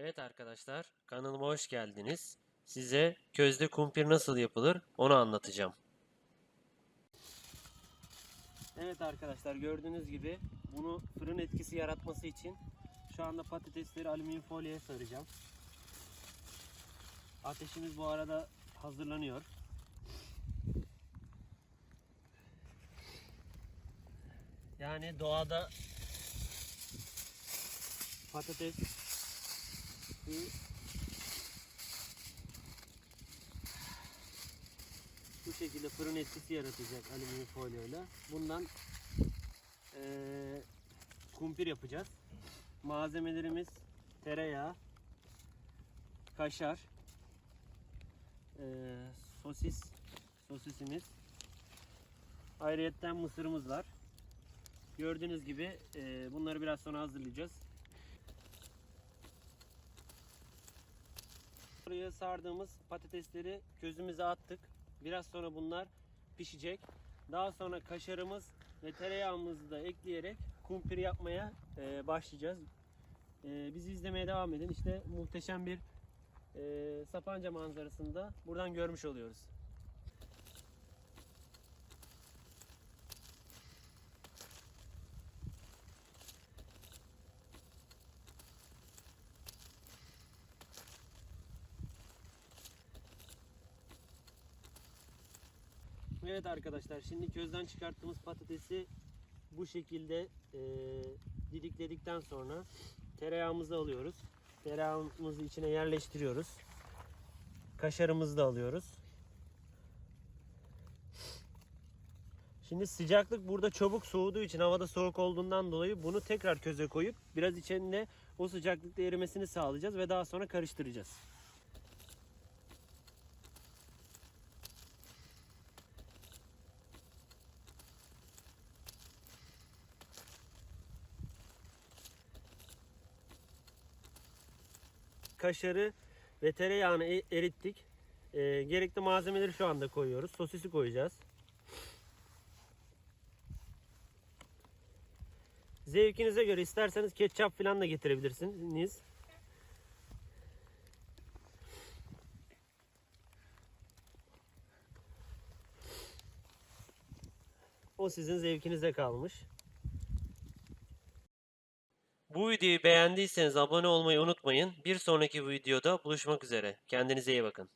Evet arkadaşlar, kanalıma hoş geldiniz. Size közde kumpir nasıl yapılır onu anlatacağım. Evet arkadaşlar gördüğünüz gibi bunu fırın etkisi yaratması için şu anda patatesleri alüminyum folyoya saracağım. Ateşimiz bu arada hazırlanıyor. Yani doğada patates bu şekilde fırın etkisi yaratacak alüminyum folyoyla. Bundan eee, kumpir yapacağız. Malzemelerimiz tereyağı, kaşar, eee, sosis, sosisimiz. Ayrıyetten mısırımız var. Gördüğünüz gibi eee, bunları biraz sonra hazırlayacağız. Buraya sardığımız patatesleri közümüze attık. Biraz sonra bunlar pişecek. Daha sonra kaşarımız ve tereyağımızı da ekleyerek kumpir yapmaya e, başlayacağız. E, bizi izlemeye devam edin. İşte muhteşem bir e, Sapanca manzarasını da buradan görmüş oluyoruz. Evet arkadaşlar şimdi közden çıkarttığımız patatesi bu şekilde e, didikledikten sonra tereyağımızı alıyoruz. Tereyağımızı içine yerleştiriyoruz. Kaşarımızı da alıyoruz. Şimdi sıcaklık burada çabuk soğuduğu için havada soğuk olduğundan dolayı bunu tekrar köze koyup biraz içinde o sıcaklıkta erimesini sağlayacağız ve daha sonra karıştıracağız. Kaşarı ve tereyağını e- erittik. Ee, gerekli malzemeleri şu anda koyuyoruz. Sosisi koyacağız. Zevkinize göre isterseniz ketçap falan da getirebilirsiniz. O sizin zevkinize kalmış. Bu videoyu beğendiyseniz abone olmayı unutmayın. Bir sonraki videoda buluşmak üzere. Kendinize iyi bakın.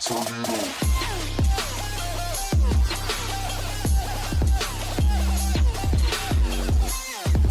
Turn it.